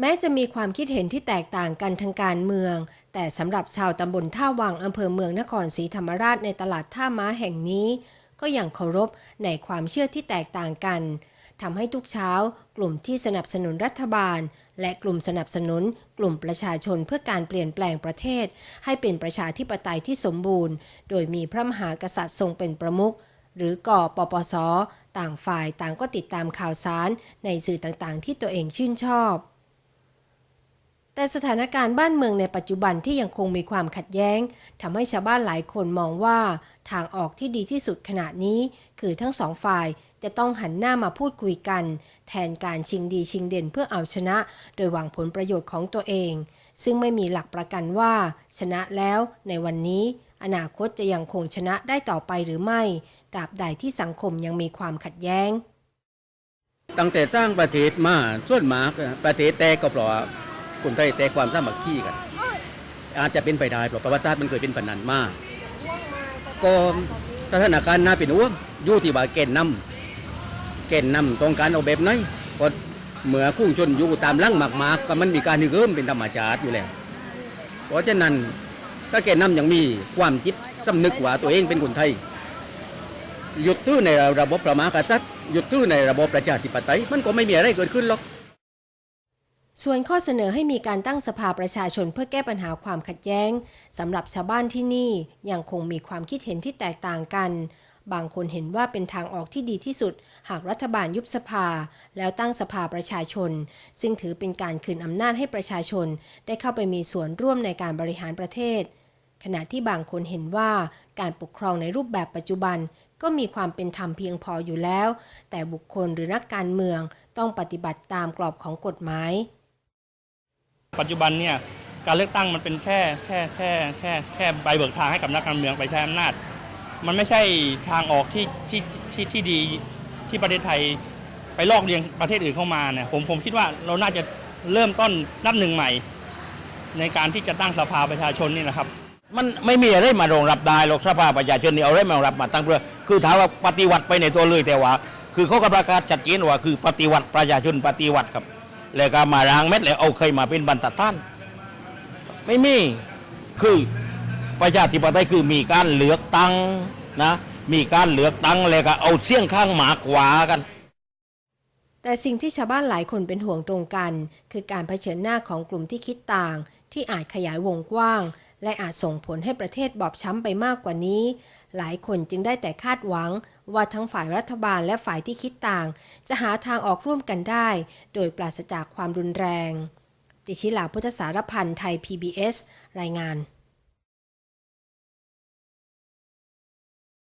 แม้จะมีความคิดเห็นที่แตกต่างกันทางการเมือง แต่สำหรับชาวตำบลท่าวังอำเภอเมืองนครศรีธรรมราชในตลาดท่าม้าแห่งนี้ ก็ยังเคารพในความเชื่อที่แตกต่างกันทำให้ทุกเช้า กลุ่มที่สนับสนุนรัฐบาล และกลุ่มสนับสนุน กลุ่มประชาชนเพื่อการเปลี่ยนแปลงประเทศ ให้เป็นประชาธิปไตยที่สมบูรณ์ โดยมีพระมหากษัตริย์ทรงเป็นประมุขหรือก่อปปส ต่างฝ่ายต่างก็ติดตามข่าวสารในสื่อต่างๆ ที่ตัวเองชื่นชอบ แต่สถานการณ์บ้านเมืองในปัจจุบันที่ยังคงมีความขัดแย้งทำให้ชาวบ้านหลายคนมองว่า ทางออกที่ดีที่สุดขณะนี้ คือทั้งสองฝ่ายจะต้องหันหน้ามาพูดคุยกัน แทนการชิงดีชิงเด่นเพื่อเอาชนะ โดยหวังผลประโยชน์ของตัวเอง ซึ่งไม่มีหลักประกันว่า ชนะแล้วในวันนี้อนาคตจะยังคงชนะได้ต่อไปหรือไม่ตราบใดที่สังคมยังมีความขัดแย้ง ตั้งแต่สร้างประเทศมาส่วนมากประเทศแตกก็เพราะว่า คนไทยแตกความสามัคคีกัน อาจจะเป็นไปได้เพราะประวัติศาสตร์มันเคยเป็นปานนันมากก็สถานการณ์น่าเป็นห่วงอยู่ที่ว่าแกนนำแกนนำต้องการเอาแบบไหนเพราะเมื่อคู่ชนอยู่ตามหลังมากๆก็มันมีการเหิมเป็นธรรมชาติอยู่แล้วเพราะฉะนั้นถ้าแกนนำยังมีความจิตสำนึกว่าตัวเองเป็นคนไทยหยุดทื่อในระบบประมากษัตริย์หยุดทื่อในระบบประชาธิปไตยมันก็ไม่มีอะไรเกิดขึ้นหรอก ส่วนข้อเสนอให้มีการตั้งสภาประชาชนเพื่อแก้ปัญหาความขัดแย้งสำหรับชาวบ้านที่นี่ยังคงมีความคิดเห็นที่แตกต่างกัน บางคนเห็นว่าเป็นทางออกที่ดีที่สุด หากรัฐบาลยุบสภา แล้วตั้งสภาประชาชน ซึ่งถือเป็นการคืนอำนาจให้ประชาชน ได้เข้าไปมีส่วนร่วมในการบริหารประเทศ ขณะที่บางคนเห็นว่าการปกครองในรูปแบบปัจจุบันก็มีความเป็นธรรมเพียงพออยู่แล้ว แต่บุคคลหรือนักการเมืองต้องปฏิบัติตามกรอบของกฎหมาย ปัจจุบันเนี่ยการเลือกตั้งมันเป็นแค่แค่แค่แค่แค่ใบเบิกทางให้กับนักการเมืองไปใช้อำนาจ มันไม่ใช่ทางออกที่ที่ที่ที่ดีที่ประเทศไทยไปลอกเลียงประเทศอื่นเข้ามาเนี่ยผมผมคิดว่าเราน่าจะเริ่มต้นนับหนึ่งใหม่ ในการที่จะตั้งสภาประชาชนนี่นะครับ มันไม่มีอะไรมารองรับได้หรอกสภาประชาชนนี่เอาอะไรมารองรับมาตั้งเพื่อคือถามว่าปฏิวัติไปในตัวเลยแต่ว่า คือเขาก็ประกาศชัดเจนว่าคือปฏิวัติประชาชนปฏิวัติครับ แล้วก็มารางเม็ดแล้วเอาใครมาเป็นบรรทัดท่านไม่มีคือประชาธิปไตยคือมีการเลือกตั้งนะมีการเลือกตั้งแล้วก็เอาเสี่ยงข้างหมากวากัน แต่สิ่งที่ชาวบ้านหลายคนเป็นห่วงตรงกัน คือการเผชิญหน้าของกลุ่มที่คิดต่าง ที่อาจขยายวงกว้าง และอาจส่งผลให้ประเทศบอบช้ำไปมากกว่านี้ หลายคนจึงได้แต่คาดหวัง ว่าทั้งฝ่ายรัฐบาลและฝ่ายที่คิดต่าง จะหาทางออกร่วมกันได้ โดยปราศจากความรุนแรง ติชิลาพุทธสารพันธ์ไทย PBS รายงาน